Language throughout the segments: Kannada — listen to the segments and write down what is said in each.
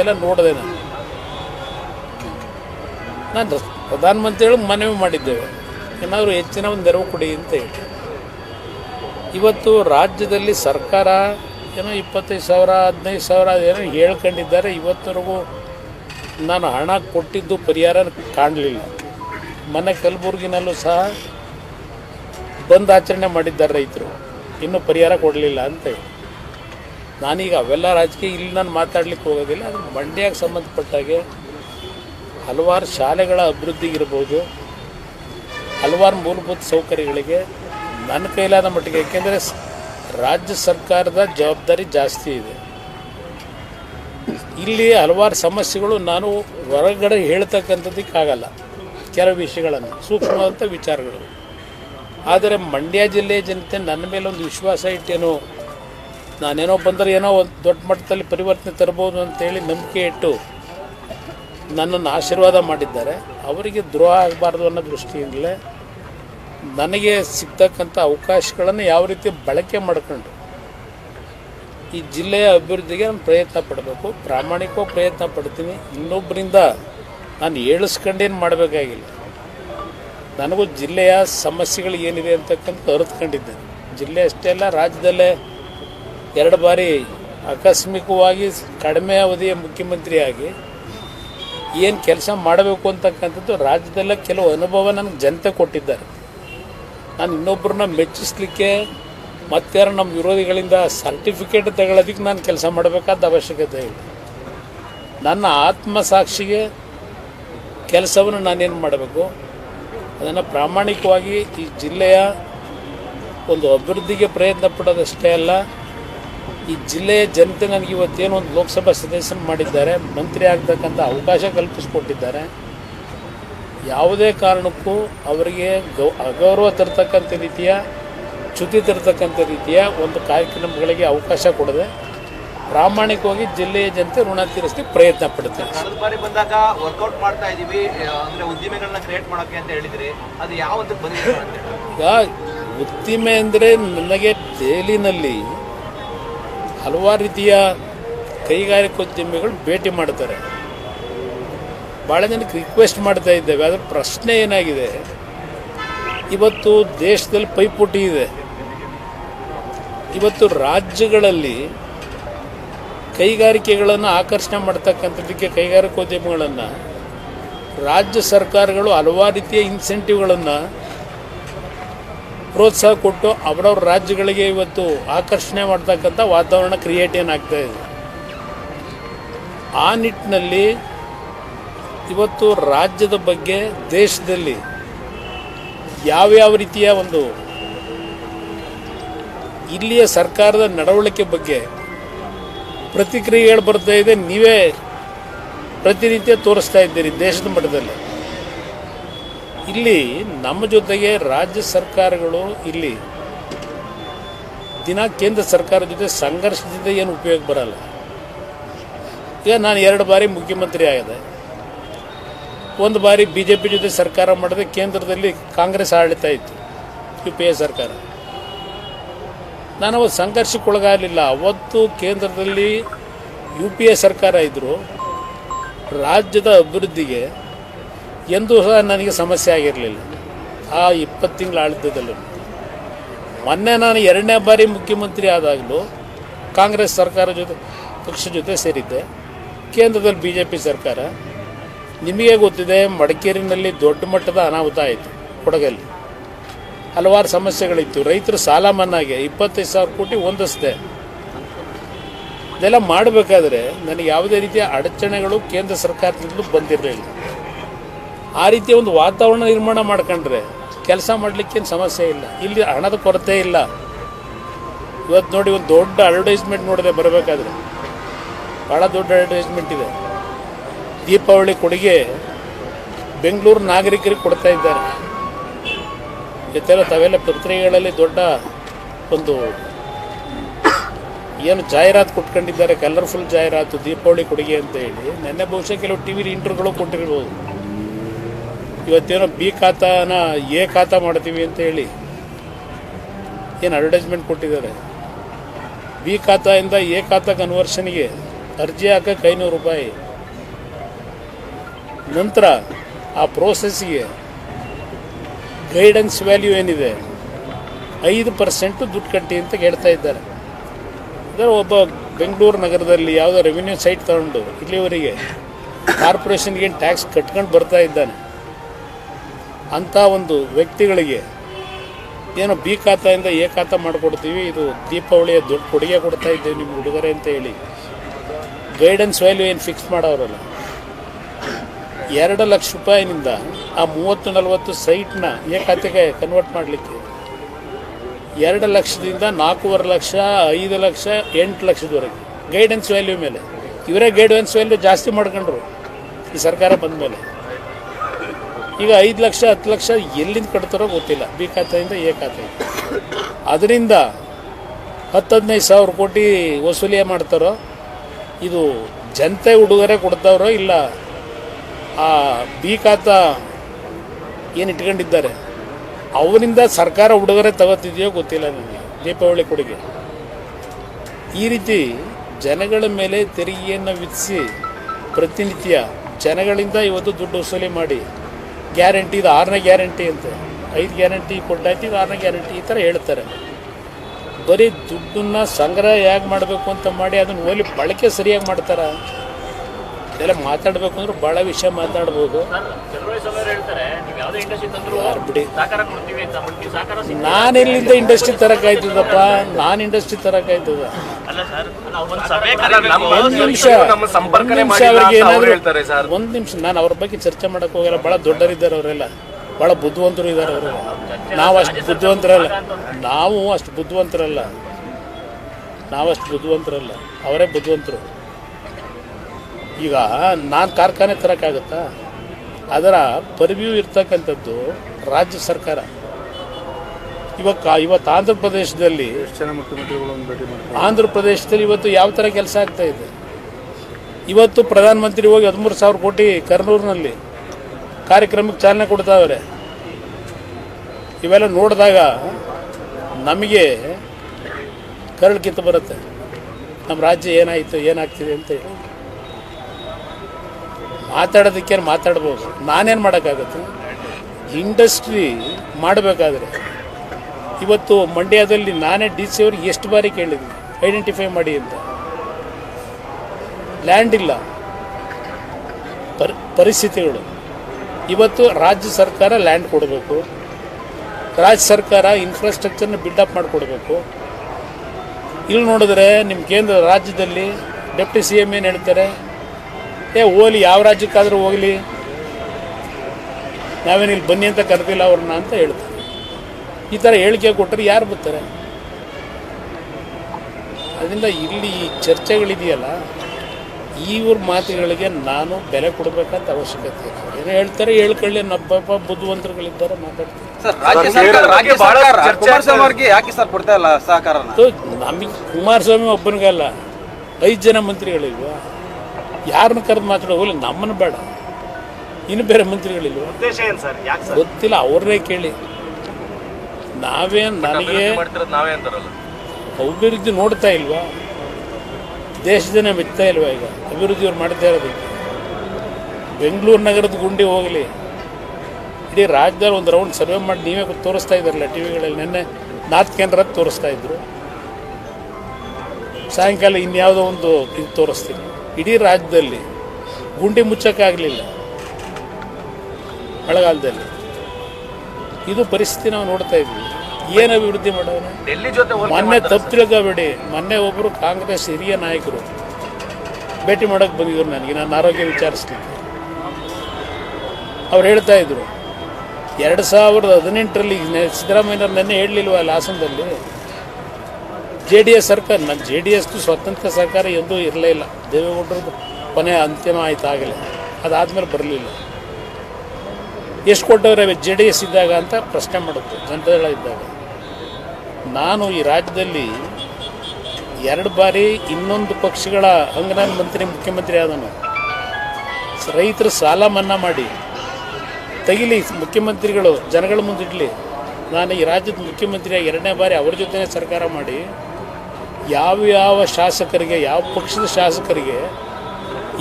ಎಲ್ಲ ನೋಡಿದೆ ನಾನು. ನಾನು ಪ್ರಧಾನಮಂತ್ರಿಗಳು ಮನವಿ ಮಾಡಿದ್ದೇವೆ. ಏನಾದರೂ ಹೆಚ್ಚಿನ ಒಂದು ನೆರವು ಕೊಡಿ ಅಂತ ಹೇಳಿ. ಇವತ್ತು ರಾಜ್ಯದಲ್ಲಿ ಸರ್ಕಾರ ಏನೋ ಇಪ್ಪತ್ತೈದು ಸಾವಿರ, ಹದಿನೈದು ಸಾವಿರ ಏನೋ ಹೇಳ್ಕೊಂಡಿದ್ದಾರೆ. ಇವತ್ತರೆಗೂ ನಾನು ಹಣ ಕೊಟ್ಟಿದ್ದು ಪರಿಹಾರ ಕಾಣಲಿಲ್ಲ. ಮನೆ ಕಲಬುರ್ಗಿನಲ್ಲೂ ಸಹ ಬಂದ್ ಆಚರಣೆ ಮಾಡಿದ್ದಾರೆ ರೈತರು. ಇನ್ನೂ ಪರಿಹಾರ ಕೊಡಲಿಲ್ಲ ಅಂತ ಹೇಳಿ. ನಾನೀಗ ಅವೆಲ್ಲ ರಾಜಕೀಯ ಇಲ್ಲಿ ನಾನು ಮಾತಾಡ್ಲಿಕ್ಕೆ ಹೋಗೋದಿಲ್ಲ, ಅದು ಮಂಡ್ಯಕ್ಕೆ ಸಂಬಂಧಪಟ್ಟಾಗೆ ಹಲವಾರು ಶಾಲೆಗಳ ಅಭಿವೃದ್ಧಿಗಿರ್ಬೋದು ಹಲವಾರು ಮೂಲಭೂತ ಸೌಕರ್ಯಗಳಿಗೆ ನನ್ನ ಕೈಲಾದ ಮಟ್ಟಿಗೆ ಏಕೆಂದರೆ ರಾಜ್ಯ ಸರ್ಕಾರದ ಜವಾಬ್ದಾರಿ ಜಾಸ್ತಿ ಇದೆ. ಇಲ್ಲಿ ಹಲವಾರು ಸಮಸ್ಯೆಗಳು ನಾನು ಹೊರಗಡೆ ಹೇಳ್ತಕ್ಕಂಥದ್ದಕ್ಕಾಗಲ್ಲ ಕೆಲವು ವಿಷಯಗಳನ್ನು, ಸೂಕ್ಷ್ಮವಾದಂಥ ವಿಚಾರಗಳು. ಆದರೆ ಮಂಡ್ಯ ಜಿಲ್ಲೆಯ ಜನತೆ ನನ್ನ ಮೇಲೆ ಒಂದು ವಿಶ್ವಾಸ ಇಟ್ಟೇನೋ ನಾನೇನೋ ಬಂದರೆ ಏನೋ ಒಂದು ದೊಡ್ಡ ಮಟ್ಟದಲ್ಲಿ ಪರಿವರ್ತನೆ ತರ್ಬೋದು ಅಂತೇಳಿ ನಂಬಿಕೆ ಇಟ್ಟು ನನ್ನನ್ನು ಆಶೀರ್ವಾದ ಮಾಡಿದ್ದಾರೆ. ಅವರಿಗೆ ದ್ರೋಹ ಆಗಬಾರ್ದು ಅನ್ನೋ ದೃಷ್ಟಿಯಿಂದಲೇ ನನಗೆ ಸಿಗ್ತಕ್ಕಂಥ ಅವಕಾಶಗಳನ್ನು ಯಾವ ರೀತಿ ಬಳಕೆ ಮಾಡಿಕೊಂಡು ಈ ಜಿಲ್ಲೆಯ ಅಭಿವೃದ್ಧಿಗೆ ನಾನು ಪ್ರಯತ್ನ ಪಡಬೇಕು. ಪ್ರಾಮಾಣಿಕವಾಗಿ ಪ್ರಯತ್ನ ಪಡ್ತೀನಿ. ಇನ್ನೊಬ್ಬರಿಂದ ನಾನು ಏಳಿಸ್ಕೊಂಡೇನು ಮಾಡಬೇಕಾಗಿಲ್ಲ. ನನಗೂ ಜಿಲ್ಲೆಯ ಸಮಸ್ಯೆಗಳು ಏನಿದೆ ಅಂತಕ್ಕಂಥ ಅರಿತುಕೊಂಡಿದ್ದೇನೆ. ಜಿಲ್ಲೆ ಅಷ್ಟೇ ಅಲ್ಲ, ರಾಜ್ಯದಲ್ಲೇ ಎರಡು ಬಾರಿ ಆಕಸ್ಮಿಕವಾಗಿ ಕಡಿಮೆ ಅವಧಿಯ ಮುಖ್ಯಮಂತ್ರಿಯಾಗಿ ಏನು ಕೆಲಸ ಮಾಡಬೇಕು ಅಂತಕ್ಕಂಥದ್ದು ರಾಜ್ಯದಲ್ಲೇ ಕೆಲವು ಅನುಭವ ನನಗೆ ಜನತೆ ಕೊಟ್ಟಿದ್ದಾರೆ. ನಾನು ಇನ್ನೊಬ್ಬರನ್ನ ಮೆಚ್ಚಿಸ್ಲಿಕ್ಕೆ ಮತ್ತಾರು ನಮ್ಮ ವಿರೋಧಿಗಳಿಂದ ಸರ್ಟಿಫಿಕೇಟ್ ತಗೊಳ್ಳೋದಕ್ಕೆ ನಾನು ಕೆಲಸ ಮಾಡಬೇಕಾದ ಅವಶ್ಯಕತೆ ಇಲ್ಲ. ನನ್ನ ಆತ್ಮಸಾಕ್ಷಿಗೆ ಕೆಲಸವನ್ನು ನಾನೇನು ಮಾಡಬೇಕು? ಅದನ್ನು ಪ್ರಾಮಾಣಿಕವಾಗಿ ಈ ಜಿಲ್ಲೆಯ ಒಂದು ಅಭಿವೃದ್ಧಿಗೆ ಪ್ರಯತ್ನ ಪಡೋದಷ್ಟೇ ಅಲ್ಲ ಈ ಜಿಲ್ಲೆಯ ಜನತೆ ನನಗೆ ಇವತ್ತೇನು ಒಂದು ಲೋಕಸಭಾ ಸದಸ್ಯನ ಮಾಡಿದ್ದಾರೆ ಮಂತ್ರಿ ಆಗ್ತಕ್ಕಂಥ ಅವಕಾಶ ಕಲ್ಪಿಸಿಕೊಟ್ಟಿದ್ದಾರೆ. ಯಾವುದೇ ಕಾರಣಕ್ಕೂ ಅವರಿಗೆ ಗೌ ಅಗೌರವ ತರ್ತಕ್ಕಂಥ ರೀತಿಯ ಚ್ಯುತಿ ತರ್ತಕ್ಕಂಥ ರೀತಿಯ ಒಂದು ಕಾರ್ಯಕ್ರಮಗಳಿಗೆ ಅವಕಾಶ ಕೊಡದೆ ಪ್ರಾಮಾಣಿಕವಾಗಿ ಜಿಲ್ಲೆಯ ಜನತೆ ಋಣ ತೀರಿಸಲಿಕ್ಕೆ ಪ್ರಯತ್ನ ಪಡುತ್ತೆ ಕಳೆದ ಬಾರಿ ಬಂದಾಗ ವರ್ಕೌಟ್ ಮಾಡ್ತಾ ಇದೀವಿ ಆ, ಅಂದ್ರೆ ಉದ್ದಿಮೆಗಳನ್ನ ಕ್ರಿಯೇಟ್ ಮಾಡೋಕ್ಕೆ ಅಂತ ಹೇಳಿದ್ರಿ ಅದು ಯಾವ ಈಗ ಉದ್ದಿಮೆ ಅಂದರೆ ನನಗೆ ದೆಹಲಿನಲ್ಲಿ ಹಲವಾರು ರೀತಿಯ ಕೈಗಾರಿಕೋದ್ಯಮಿಗಳು ಭೇಟಿ ಮಾಡ್ತಾರೆ ಭಾಳ ಜನಕ್ಕೆ ರಿಕ್ವೆಸ್ಟ್ ಮಾಡ್ತಾ ಇದ್ದೇವೆ. ಅದರ ಪ್ರಶ್ನೆ ಏನಾಗಿದೆ? ಇವತ್ತು ದೇಶದಲ್ಲಿ ಪೈಪೋಟಿ ಇದೆ. ಇವತ್ತು ರಾಜ್ಯಗಳಲ್ಲಿ ಕೈಗಾರಿಕೆಗಳನ್ನು ಆಕರ್ಷಣೆ ಮಾಡ್ತಕ್ಕಂಥದ್ದಕ್ಕೆ ಕೈಗಾರಿಕೋದ್ಯಮಗಳನ್ನು ರಾಜ್ಯ ಸರ್ಕಾರಗಳು ಹಲವಾರು ರೀತಿಯ ಇನ್ಸೆಂಟಿವ್ಗಳನ್ನು ಪ್ರೋತ್ಸಾಹ ಕೊಟ್ಟು ಅವರವ್ರ ರಾಜ್ಯಗಳಿಗೆ ಇವತ್ತು ಆಕರ್ಷಣೆ ಮಾಡ್ತಕ್ಕಂಥ ವಾತಾವರಣ ಕ್ರಿಯೇಟ್ ಏನಾಗ್ತಾ ಇದೆ? ಆ ನಿಟ್ಟಿನಲ್ಲಿ ಇವತ್ತು ರಾಜ್ಯದ ಬಗ್ಗೆ ದೇಶದಲ್ಲಿ ಯಾವ್ಯಾವ ರೀತಿಯ ಒಂದು ಇಲ್ಲಿಯ ಸರ್ಕಾರದ ನಡವಳಿಕೆ ಬಗ್ಗೆ ಪ್ರತಿಕ್ರಿಯೆಗಳು ಬರ್ತಾ ಇದೆ, ನೀವೇ ಪ್ರತಿನಿತ್ಯ ತೋರಿಸ್ತಾ ಇದ್ದೀರಿ ದೇಶದ ಮಟ್ಟದಲ್ಲಿ. ಇಲ್ಲಿ ನಮ್ಮ ಜೊತೆಗೆ ರಾಜ್ಯ ಸರ್ಕಾರಗಳು ಇಲ್ಲಿ ದಿನ ಕೇಂದ್ರ ಸರ್ಕಾರದ ಜೊತೆ ಸಂಘರ್ಷದಿಂದ ಏನು ಉಪಯೋಗ ಬರಲ್ಲ. ಈಗ ನಾನು ಎರಡು ಬಾರಿ ಮುಖ್ಯಮಂತ್ರಿ ಆಗಿದೆ. ಒಂದು ಬಾರಿ ಬಿ ಜೆ ಪಿ ಜೊತೆ ಸರ್ಕಾರ ಮಾಡಿದೆ ಕೇಂದ್ರದಲ್ಲಿ ಕಾಂಗ್ರೆಸ್ ಆಡಳಿತ ಇತ್ತು, ಯು ಪಿ ಎ ಸರ್ಕಾರ. ನಾನು ಅವತ್ತು ಸಂಘರ್ಷಕ್ಕೊಳಗಾಗಲಿಲ್ಲ. ಅವತ್ತು ಕೇಂದ್ರದಲ್ಲಿ ಯು ಪಿ ಎ ಸರ್ಕಾರ ಇದ್ದರು ರಾಜ್ಯದ ಅಭಿವೃದ್ಧಿಗೆ ಎಂದೂ ಸಹ ನನಗೆ ಸಮಸ್ಯೆ ಆಗಿರಲಿಲ್ಲ. ಆ ಇಪ್ಪತ್ತು ತಿಂಗಳ ಆಡಳಿತದಲ್ಲೂ ಮೊನ್ನೆ ನಾನು ಎರಡನೇ ಬಾರಿ ಮುಖ್ಯಮಂತ್ರಿ ಆದಾಗಲೂ ಕಾಂಗ್ರೆಸ್ ಸರ್ಕಾರ ಜೊತೆ, ಪಕ್ಷ ಜೊತೆ ಸೇರಿದ್ದೆ. ಕೇಂದ್ರದಲ್ಲಿ ಬಿ ಜೆ ಪಿ ಸರ್ಕಾರ. ನಿಮಗೆ ಗೊತ್ತಿದೆ, ಮಡಿಕೇರಿನಲ್ಲಿ ದೊಡ್ಡ ಮಟ್ಟದ ಅನಾಹುತ ಆಯಿತು, ಕೊಡಗಲ್ಲಿ. ಹಲವಾರು ಸಮಸ್ಯೆಗಳಿತ್ತು. ರೈತರು ಸಾಲ ಮನ್ನಾಗೆ ಇಪ್ಪತ್ತೈದು ಸಾವಿರ ಕೋಟಿ ಹೊಂದಿಸ್ದೆ ಇದೆಲ್ಲ ಮಾಡಬೇಕಾದ್ರೆ ನನಗೆ ಯಾವುದೇ ರೀತಿಯ ಅಡಚಣೆಗಳು ಕೇಂದ್ರ ಸರ್ಕಾರದಿಂದಲೂ ಬಂದಿರಲಿಲ್ಲ. ಆ ರೀತಿಯ ಒಂದು ವಾತಾವರಣ ನಿರ್ಮಾಣ ಮಾಡ್ಕೊಂಡ್ರೆ ಕೆಲಸ ಮಾಡಲಿಕ್ಕೇನು ಸಮಸ್ಯೆ ಇಲ್ಲ. ಇಲ್ಲಿ ಹಣದ ಕೊರತೆ ಇಲ್ಲ. ಇವತ್ತು ನೋಡಿ ಒಂದು ದೊಡ್ಡ ಅಡ್ವರ್ಟೈಸ್ಮೆಂಟ್ ನೋಡಿದೆ ಬರಬೇಕಾದ್ರೆ. ಭಾಳ ದೊಡ್ಡ ಅಡ್ವರ್ಟೈಸ್ಮೆಂಟ್ ಇದೆ. ದೀಪಾವಳಿ ಕೊಡುಗೆ ಬೆಂಗಳೂರು ನಾಗರಿಕರಿಗೆ ಕೊಡ್ತಾ ಇದ್ದಾರೆ. ಜೊತೆಲ್ಲ ತಾವೆಲ್ಲ ಪತ್ರಿಕೆಗಳಲ್ಲಿ ದೊಡ್ಡ ಒಂದು ಏನು ಜಾಹೀರಾತು ಕೊಟ್ಕೊಂಡಿದ್ದಾರೆ ಕಲರ್ಫುಲ್ ಜಾಹೀರಾತು, ದೀಪಾವಳಿ ಕೊಡುಗೆ ಅಂತ ಹೇಳಿ. ನೆನ್ನೆ ಬಹುಶಃ ಕೆಲವು ಟಿ ವಿ ಇಂಟರ್ವ್ಯೂಗಳು ಕೊಟ್ಟಿರ್ಬೋದು. ಇವತ್ತೇನೋ ಬಿ ಖಾತಾನ ಎ ಖಾತಾ ಮಾಡ್ತೀವಿ ಅಂತ ಹೇಳಿ ಏನು ಅಡ್ವರ್ಟೈಸ್ಮೆಂಟ್ ಕೊಟ್ಟಿದ್ದಾರೆ. ಬಿ ಖಾತಾಯಿಂದ ಎ ಖಾತಾ ಕನ್ವರ್ಷನ್ಗೆ ಅರ್ಜಿ ಹಾಕಕ್ಕೆ ಐನೂರು ರೂಪಾಯಿ. ನಂತರ ಆ ಪ್ರೋಸೆಸ್ಸಿಗೆ ಗೈಡೆನ್ಸ್ ವ್ಯಾಲ್ಯೂ ಏನಿದೆ? ಐದು ಪರ್ಸೆಂಟು ದುಡ್ಡು ಕಟ್ಟಿ ಅಂತ ಹೇಳ್ತಾ ಇದ್ದಾರೆ. ಅಂದರೆ ಒಬ್ಬ ಬೆಂಗಳೂರು ನಗರದಲ್ಲಿ ಯಾವುದೋ ರೆವಿನ್ಯೂ ಸೈಟ್ ತಗೊಂಡು ಇಲ್ಲಿವರೆಗೆ ಕಾರ್ಪೊರೇಷನ್ಗೆ ಟ್ಯಾಕ್ಸ್ ಕಟ್ಕೊಂಡು ಬರ್ತಾ ಇದ್ದಾನೆ. ಅಂಥ ಒಂದು ವ್ಯಕ್ತಿಗಳಿಗೆ ಏನೋ ಬಿ ಖಾತೆಯಿಂದ ಎ ಖಾತೆ ಮಾಡಿಕೊಡ್ತೀವಿ. ಇದು ದೀಪಾವಳಿಯ ದೊಡ್ಡ ಕೊಡುಗೆ ಕೊಡ್ತಾ ಇದ್ದೇವೆ ನಿಮ್ಮ ಹುಡುಗರೆ ಅಂತ ಹೇಳಿ. ಗೈಡೆನ್ಸ್ ವ್ಯಾಲ್ಯೂ ಏನು ಫಿಕ್ಸ್ ಮಾಡೋರಲ್ಲ. ಎರಡು ಲಕ್ಷ ರೂಪಾಯಿನಿಂದ ಆ ಮೂವತ್ತು ನಲವತ್ತು ಸೈಟ್ನ ಎ ಖಾತೆಗೆ ಕನ್ವರ್ಟ್ ಮಾಡಲಿಕ್ಕೆ. ಎರಡು ಲಕ್ಷದಿಂದ ನಾಲ್ಕೂವರೆ ಲಕ್ಷ, ಐದು ಲಕ್ಷ, ಎಂಟು ಲಕ್ಷದವರೆಗೆ. ಗೈಡೆನ್ಸ್ ವ್ಯಾಲ್ಯೂ ಮೇಲೆ. ಇವರೇ ಗೈಡೆನ್ಸ್ ವ್ಯಾಲ್ಯೂ ಜಾಸ್ತಿ ಮಾಡ್ಕೊಂಡ್ರು. ಈ ಸರ್ಕಾರ ಬಂದ ಮೇಲೆ ಈಗ ಐದು ಲಕ್ಷ, ಹತ್ತು ಲಕ್ಷ ಎಲ್ಲಿಂದ ಕಟ್ತಾರೋ ಗೊತ್ತಿಲ್ಲ. ಬಿ ಖಾತೆಯಿಂದ ಎ ಖಾತೆ. ಅದರಿಂದ ಹತ್ತು, ಹದಿನೈದು ಸಾವಿರ ಕೋಟಿ ವಸೂಲಿ ಮಾಡ್ತಾರೋ, ಇದು ಜನತೆ ಉಡುಗೊರೆ ಕೊಡ್ತಾವ್ರೋ ಇಲ್ಲ, ಆ ಬಿ ಖಾತ ಏನು ಇಟ್ಕೊಂಡಿದ್ದಾರೆ? ಅವರಿಂದ ಸರ್ಕಾರ ಉಡುಗೊರೆ ತಗೋತಿದೆಯೋ ಗೊತ್ತಿಲ್ಲ ನನಗೆ, ದೀಪಾವಳಿ ಕೊಡುಗೆ. ಈ ರೀತಿ ಜನಗಳ ಮೇಲೆ ತೆರಿಗೆಯನ್ನು ವಿಧಿಸಿ ಪ್ರತಿನಿತ್ಯ ಜನಗಳಿಂದ ಇವತ್ತು ದುಡ್ಡು ವಸೂಲಿ ಮಾಡಿ ಗ್ಯಾರಂಟಿ ಇದು, ಆರನೇ ಗ್ಯಾರಂಟಿ ಅಂತ. ಐದು ಗ್ಯಾರಂಟಿ ಕೊಟ್ಟಾಯ್ತು, ಇದು ಆರನೇ ಗ್ಯಾರಂಟಿ ಈ ಥರ ಹೇಳ್ತಾರೆ. ಬರೀ ದುಡ್ಡನ್ನು ಸಂಗ್ರಹ ಹೇಗೆ ಮಾಡಬೇಕು ಅಂತ ಮಾಡಿ ಅದನ್ನು ಓಲಿ ಬಳಕೆ ಸರಿಯಾಗಿ ಮಾಡ್ತಾರೆ? ಇದೆಲ್ಲ ಮಾತಾಡಬೇಕು ಅಂದ್ರೆ ಭಾಳ ವಿಷಯ ಮಾತಾಡ್ಬೋದು. ನಾನು ಎಲ್ಲಿಂದ ಇಂಡಸ್ಟ್ರಿ ತರಕಾಯ್ತದಪ್ಪ ನಾನು ಇಂಡಸ್ಟ್ರಿ ತರಕಾಯ್ತದ ನಮ್ಮ ಸಂಪರ್ಕನೇ ಹೇಳ್ತಾರೆ ಸರ್. ಒಂದ್ ನಿಮಿಷ. ನಾನು ಅವ್ರ ಬಗ್ಗೆ ಚರ್ಚೆ ಮಾಡಕ್ ಹೋಗಲ್ಲ. ಬಹಳ ದೊಡ್ಡರಿದ್ದಾರೆ ಅವರೆಲ್ಲ. ಬಹಳ ಬುದ್ಧಿವಂತರು ಇದ್ದಾರೆ ಅವರು. ನಾವು ಅಷ್ಟು ಬುದ್ಧಿವಂತರಲ್ಲ. ನಾವು ಅಷ್ಟು ಬುದ್ಧಿವಂತರಲ್ಲ. ನಾವಷ್ಟು ಬುದ್ಧಿವಂತರಲ್ಲ. ಅವರೇ ಬುದ್ಧಿವಂತರು. ಈಗ ನಾನು ಕಾರ್ಖಾನೆ ತರೋಕ್ಕಾಗತ್ತಾ ಅದರ ಪರಿವ್ಯೂ ಇರ್ತಕ್ಕಂಥದ್ದು ರಾಜ್ಯ ಸರ್ಕಾರ. ಇವಾಗ ಇವತ್ತು ಆಂಧ್ರ ಪ್ರದೇಶದಲ್ಲಿ ಜನ ಮುಖ್ಯಮಂತ್ರಿಗಳನ್ನು ಭೇಟಿ ಮಾಡ್ತಾರೆ? ಆಂಧ್ರ ಪ್ರದೇಶದಲ್ಲಿ ಇವತ್ತು ಯಾವ ಥರ ಕೆಲಸ ಆಗ್ತಾ ಇದೆ? ಇವತ್ತು ಪ್ರಧಾನಮಂತ್ರಿ ಹೋಗಿ ಹದಿಮೂರು ಸಾವಿರ ಕೋಟಿ ಕರ್ನೂರಿನಲ್ಲಿ ಕಾರ್ಯಕ್ರಮಕ್ಕೆ ಚಾಲನೆ ಕೊಡ್ತಾವ್ರೆ. ಇವೆಲ್ಲ ನೋಡಿದಾಗ ನಮಗೆ ಕರಳು ಕಿತ್ತು ಬರುತ್ತೆ. ನಮ್ಮ ರಾಜ್ಯ ಏನಾಯಿತು ಏನಾಗ್ತಿದೆ ಅಂತ ಹೇಳಿ. ಮಾತಾಡೋದಕ್ಕೇನು ಮಾತಾಡ್ಬೋದು? ನಾನೇನು ಮಾಡೋಕ್ಕಾಗುತ್ತೆ? ಇಂಡಸ್ಟ್ರಿ ಮಾಡಬೇಕಾದ್ರೆ ಇವತ್ತು ಮಂಡ್ಯದಲ್ಲಿ ನಾನೇ ಡಿ ಸಿ ಅವ್ರಿಗೆ ಎಷ್ಟು ಬಾರಿ ಕೇಳಿದ್ದೀನಿ ಐಡೆಂಟಿಫೈ ಮಾಡಿ ಅಂತ. ಲ್ಯಾಂಡ್ ಇಲ್ಲ. ಪರಿ, ಪರಿಸ್ಥಿತಿಗಳು. ಇವತ್ತು ರಾಜ್ಯ ಸರ್ಕಾರ ಲ್ಯಾಂಡ್ ಕೊಡಬೇಕು. ರಾಜ್ಯ ಸರ್ಕಾರ ಇನ್ಫ್ರಾಸ್ಟ್ರಕ್ಚರ್ನ ಬಿಲ್ಡಪ್ ಮಾಡಿಕೊಡ್ಬೇಕು. ಇಲ್ಲಿ ನೋಡಿದ್ರೆ ನಿಮ್ಮ ಕೇಂದ್ರ ರಾಜ್ಯದಲ್ಲಿ ಡೆಪ್ಟಿ ಸಿ ಎಂ ಏನು ಹೇಳ್ತಾರೆ? ಏ, ಹೋಗ್ಲಿ, ಯಾವ ರಾಜ್ಯಕ್ಕಾದರೂ ಹೋಗಲಿ. ನಾವೇನು ಇಲ್ಲಿ ಬನ್ನಿ ಅಂತ ಕರೆದಿಲ್ಲ ಅವ್ರನ್ನ ಅಂತ ಹೇಳ್ತಾರೆ. ಈ ಥರ ಹೇಳಿಕೆ ಕೊಟ್ಟರೆ ಯಾರು ಬರ್ತಾರೆ? ಅದರಿಂದ ಇಲ್ಲಿ ಈ ಚರ್ಚೆಗಳಿದೆಯಲ್ಲ ಇವ್ರ ಮಾತುಗಳಿಗೆ ನಾನು ಬೆಲೆ ಕೊಡಬೇಕಂತ ಅವಶ್ಯಕತೆ ಇಲ್ಲ. ಏನೋ ಹೇಳ್ತಾರೆ ಹೇಳ್ಕೊಳ್ಳಿ ನಮ್ಮ ಪಾಪ ಬುದ್ಧಿವಂತರುಗಳಿದ್ದಾರೆ ಅದು ನಮಗೆ ಕುಮಾರಸ್ವಾಮಿ ಒಬ್ಬನಿಗಲ್ಲ ಐದು ಜನ ಮಂತ್ರಿಗಳಿಲ್ವ? ಯಾರನ್ನ ಕರೆದು ಮಾತಾಡೋ ಹೋಗಲಿ ನಮ್ಮನ್ನು ಬೇಡ. ಇನ್ನು ಬೇರೆ ಮಂತ್ರಿಗಳಿಲ್ವ? ಉದ್ದೇಶ ಏನು ಸರ್? ಯಾಕೆ ಸರ್? ಗೊತ್ತಿಲ್ಲ ಅವ್ರನ್ನೇ ಕೇಳಿ. ನಾವೇನು ನನಗೆ ಮಾಡ್ತಿರೋದು ನಾವೇ ಅಂತಾರಲ್ಲ. ಅಭಿವೃದ್ಧಿ ನೋಡ್ತಾ ಇಲ್ವಾ? ದೇಶದನೇ ಮೆಚ್ತಾ ಇಲ್ವಾ ಈಗ? ಅಭಿವೃದ್ಧಿ ಅವ್ರು ಮಾಡ್ತಾ ಇರೋದು. ಬೆಂಗಳೂರು ನಗರದ ಗುಂಡಿ ಹೋಗಲಿ. ಇಡೀ ರಾಜ್ಯದಲ್ಲಿ ಒಂದು ರೌಂಡ್ ಸರ್ವೆ ಮಾಡಿ ನೀವೇ ತೋರಿಸ್ತಾ ಇದ್ದಾರಲ್ಲ ಟಿ ವಿಗಳಲ್ಲಿ ನಿನ್ನೆ ನಾರ್ತ್ ಕೇಂದ್ರ ತೋರಿಸ್ತಾ ಇದ್ರು. ಸಾಯಂಕಾಲ ಇನ್ಯಾವುದೋ ಒಂದು ಇದು ತೋರಿಸ್ತೀನಿ. ಇಡೀ ರಾಜ್ಯದಲ್ಲಿ ಗುಂಡಿ ಮುಚ್ಚಕ್ಕಾಗಲಿಲ್ಲ. ಮಳೆಗಾಲದಲ್ಲಿ. ಇದು ಪರಿಸ್ಥಿತಿ ನಾವು ನೋಡ್ತಾ ಇದ್ವಿ ಏನು ಅಭಿವೃದ್ಧಿ ಮಾಡೋಣ ಡೆಲ್ಲಿ ಜೊತೆ ಮೊನ್ನೆ ತಪ್ಪು ತಿಳ್ಕೋಬೇಡಿ ಮೊನ್ನೆ ಒಬ್ಬರು ಕಾಂಗ್ರೆಸ್ ಹಿರಿಯ ನಾಯಕರು ಭೇಟಿ ಮಾಡೋಕ್ಕೆ ಬಂದಿದ್ರು ನನಗೆ. ನಾನು ಆರೋಗ್ಯ ವಿಚಾರಿಸ್ತೀನಿ. ಅವ್ರು ಹೇಳ್ತಾ ಇದ್ರು ಎರಡು ಸಾವಿರದ ಹದಿನೆಂಟರಲ್ಲಿ ಸಿದ್ದರಾಮಯ್ಯ ನೆನ್ನೆ ಹೇಳಲಿಲ್ವ ಅಲ್ಲಿ ಹಾಸನದಲ್ಲಿ? ಜೆ ಡಿ ಎಸ್ ಸರ್ಕಾರ ನನ್ನ ಜೆ ಡಿ ಎಸ್ದು ಸ್ವತಂತ್ರ ಸರ್ಕಾರ ಎಂದೂ ಇರಲೇ ಇಲ್ಲ. ದೇವೇಗೌಡರದ್ದು ಕೊನೆ ಅಂತಿಮ ಆಯ್ತು ಆಗಲೇ. ಅದಾದಮೇಲೆ ಬರಲಿಲ್ಲ. ಎಷ್ಟು ಕೊಟ್ಟವ್ರೆ ಜೆ ಡಿ ಎಸ್ ಇದ್ದಾಗ ಅಂತ ಪ್ರಶ್ನೆ ಮಾಡುತ್ತೆ ಜನತಾದಳ ಇದ್ದಾಗ. ನಾನು ಈ ರಾಜ್ಯದಲ್ಲಿ ಎರಡು ಬಾರಿ ಇನ್ನೊಂದು ಪಕ್ಷಗಳ ಅಂಗನ ಮಂತ್ರಿ, ಮುಖ್ಯಮಂತ್ರಿ ಆದನು ರೈತರು ಸಾಲ ಮನ್ನಾ ಮಾಡಿ, ತೆಗಿಲಿ ಮುಖ್ಯಮಂತ್ರಿಗಳು ಜನಗಳ ಮುಂದಿಡಲಿ ನಾನು ಈ ರಾಜ್ಯದ ಮುಖ್ಯಮಂತ್ರಿಯಾಗಿ ಎರಡನೇ ಬಾರಿ ಅವ್ರ ಜೊತೆ ಸರ್ಕಾರ ಮಾಡಿ, ಯಾವ ಯಾವ ಶಾಸಕರಿಗೆ, ಯಾವ ಪಕ್ಷದ ಶಾಸಕರಿಗೆ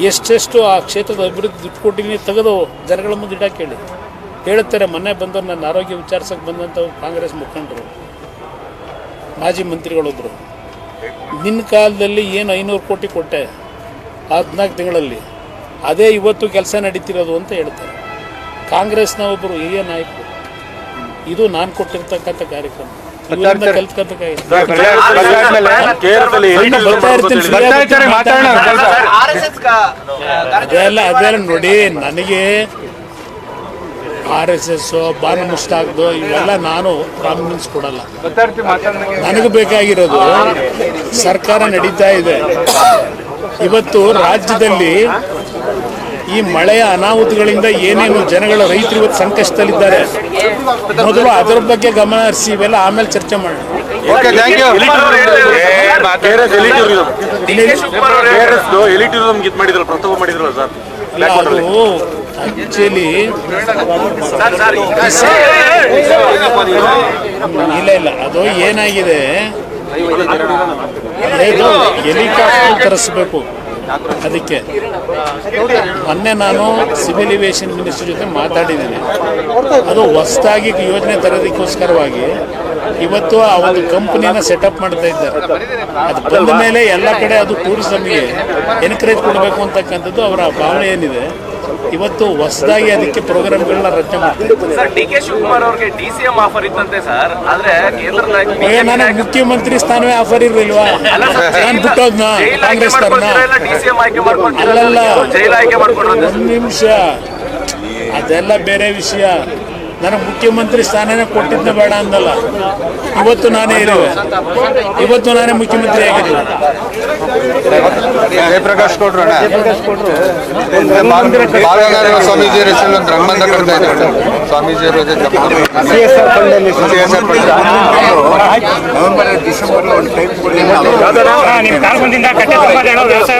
ಎಷ್ಟೆಷ್ಟು ಆ ಕ್ಷೇತ್ರದ ಅಭಿವೃದ್ಧಿ ದುಡ್ಡು ಕೊಟ್ಟಿದ್ದೀನಿ ತೆಗೆದು ಜನಗಳ ಮುಂದೆ ಇಡಕ್ಕೆ ಹೇಳಿ. ಹೇಳ್ತಾರೆ ಮೊನ್ನೆ ಬಂದವರು ನನ್ನ ಆರೋಗ್ಯ ವಿಚಾರಿಸಕ್ಕೆ ಬಂದಂಥ ಕಾಂಗ್ರೆಸ್ ಮುಖಂಡರು. ಮಾಜಿ ಮಂತ್ರಿಗಳೊಬ್ಬರು ನಿನ್ನ ಕಾಲದಲ್ಲಿ ಏನು ಐನೂರು ಕೋಟಿ ಕೊಟ್ಟೆ? ಹದಿನಾಲ್ಕು ತಿಂಗಳಲ್ಲಿ. ಅದೇ ಇವತ್ತು ಕೆಲಸ ನಡೀತಿರೋದು ಅಂತ ಹೇಳ್ತಾರೆ. ಕಾಂಗ್ರೆಸ್ನ ಒಬ್ಬರು ಹಿರಿಯ ನಾಯಕರು. ಇದು ನಾನು ಕೊಟ್ಟಿರ್ತಕ್ಕಂಥ ಕಾರ್ಯಕ್ರಮ. ಅದೆಲ್ಲ ಅದೆಲ್ಲ ನೋಡಿ ನನಗೆ ಆರ್ ಎಸ್ ಎಸ್ ಬಾನು ಮುಷ್ಟಾಕ್ದು ಇವೆಲ್ಲ ನಾನು ಪ್ರಾಮಿನೆನ್ಸ್ ಕೊಡಲ್ಲ. ನನಗೆ ಬೇಕಾಗಿರೋದು ಸರ್ಕಾರ ನಡೀತಾ ಇದೆ. ಇವತ್ತು ರಾಜ್ಯದಲ್ಲಿ ಈ ಮಳೆಯ ಅನಾಹುತಗಳಿಂದ ಏನೇನು ಜನಗಳ ರೈತರು ಇವತ್ತು ಸಂಕಷ್ಟದಲ್ಲಿದ್ದಾರೆ ಮೊದಲು ಅದರ ಬಗ್ಗೆ ಗಮನ ಹರಿಸಿ ಇವೆಲ್ಲ ಆಮೇಲೆ ಚರ್ಚೆ ಮಾಡಿದ್ರಲ್ಲ ಸರ್. ಅದು ಆಕ್ಚುಲಿ ಇಲ್ಲ ಇಲ್ಲ, ಅದು ಏನಾಗಿದೆ? ಹೆಲಿಕಾಪ್ಟರ್ ತರಿಸ್ಬೇಕು ಅದಕ್ಕೆ. ಮೊನ್ನೆ ನಾನು ಸಿವಿಲ್ ಏವಿಯೇಷನ್ ಮಿನಿಸ್ಟರ್ ಜೊತೆ ಮಾತಾಡಿದ್ದೀನಿ. ಅದು ಹೊಸದಾಗಿ ಯೋಜನೆ ತರೋದಕ್ಕೋಸ್ಕರವಾಗಿ ಇವತ್ತು ಆ ಒಂದು ಕಂಪನಿನ ಸೆಟಪ್ ಮಾಡ್ತಾ ಇದ್ದಾರೆ. ಅದು ಬಂದ ಮೇಲೆ ಎಲ್ಲ ಕಡೆ ಅದು ಟೂರಿಸಮ್ಗೆ ಎನ್ಕರೇಜ್ ಕೊಡಬೇಕು ಅಂತಕ್ಕಂಥದ್ದು ಅವರ ಭಾವನೆ ಏನಿದೆ? ಇವತ್ತು ಹೊಸದಾಗಿ ಅದಕ್ಕೆ ಪ್ರೋಗ್ರಾಮ್ಗಳನ್ನ ರಚನೆ ಮಾಡ್ತಾರೆ ಸರ್ ಡಿ ಕೆ ಶಿವಕುಮಾರ್ ಅವ್ರಿಗೆ ಡಿ ಸಿ ಎಂ ಆಫರ್ ಇತ್ತಂತೆ ಸರ್. ಆದ್ರೆ ಕೇಂದ್ರದ ಏ, ನನಗೆ ಮುಖ್ಯಮಂತ್ರಿ ಸ್ಥಾನವೇ ಆಫರ್ ಇರಲಿಲ್ವಾ? ನಾನು ಬಿಟ್ಟೋದ್ನ ಕಾಂಗ್ರೆಸ್ ಆಯ್ಕೆ ಅಲ್ಲಲ್ಲ. ಜೈಲ್ ಆಯ್ಕೆ ಒಂದು ನಿಮಿಷ. ಅದೆಲ್ಲ ಬೇರೆ ವಿಷಯ. ನನಗೆ ಮುಖ್ಯಮಂತ್ರಿ ಸ್ಥಾನನೇ ಕೊಟ್ಟಿದ್ದ ಬೇಡ ಅಂದಲ್ಲ. ಇವತ್ತು ನಾನೇ ಇರುವೆ. ಇವತ್ತು ನಾನೇ ಮುಖ್ಯಮಂತ್ರಿ ಆಗಿದ್ದೀನಿ. ಜಯಪ್ರಕಾಶ್ ಕೊಟ್ರು ಸ್ವಾಮೀಜಿ ಕಟ್ತಾ ಇದ್ದಾರೆ ಸ್ವಾಮೀಜಿ ನವೆಂಬರ್ ಡಿಸೆಂಬರ್ ಒಂದು ಟೈಮ್ ಕೊಡಿ. ವ್ಯವಸಾಯ